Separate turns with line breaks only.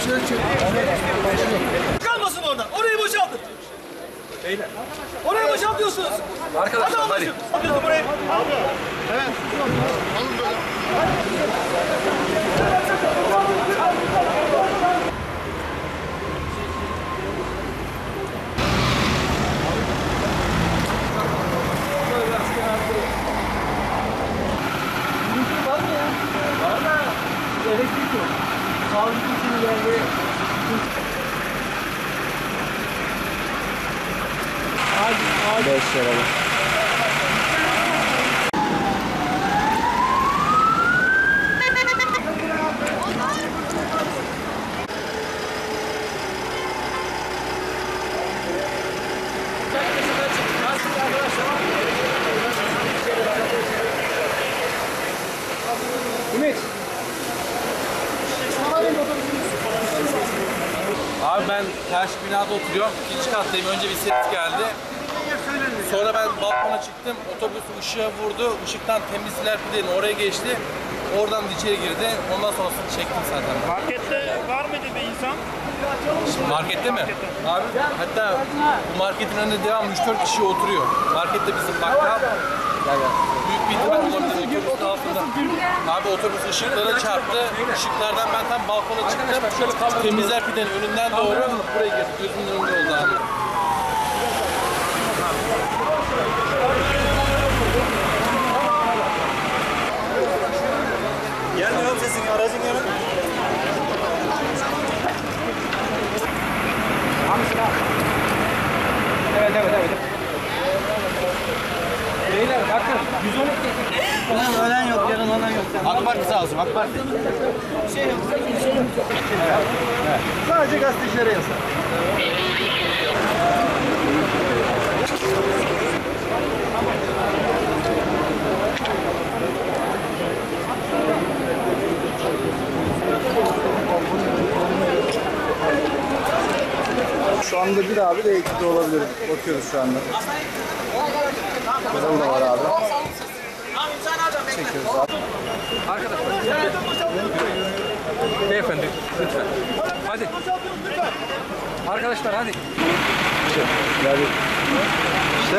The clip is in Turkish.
şeyler çek.
Kalmasın oradan. Orayı boşaltın. Beyler. Orayı boşaltıyorsunuz.
Arkadaşlar
Hadi
hadi.
Alın burayı.
Abi ben karşı binada oturuyorum. İkinci kattayım. Önce bir ses geldi. Sonra ben balkona çıktım. Otobüs ışığa vurdu. Işıktan temizler pidenin oraya geçti. Oradan da içeri girdi. Ondan sonrasını çektim zaten.
Markette var mıydı bir insan?
Markette mi? Abi hatta bu marketin önünde devam 3-4 kişi oturuyor. Markette bizim bakkal. Büyük otobüsün altında. Abi otobüs ışıklara çarptı. Işıklardan ben tam balkona çıktım. Temizler pidenin önünden doğru buraya girdi. Gözümün önünde oldu abi.
Gelmiyor sesin aracın yanı.
Evet evet evet. Beyler bakın 112
Ölen yok, yarın olan yok.
AK Parti sağ olsun AK Parti.
Sadece gazetecilere yasak. Şu anda bir abi de ekipte olabilir. Bakıyoruz şu anda. Kızıl da var abi. Çekiyoruz abi.
Beyefendi lütfen. Hadi. Arkadaşlar hadi.
Yani işte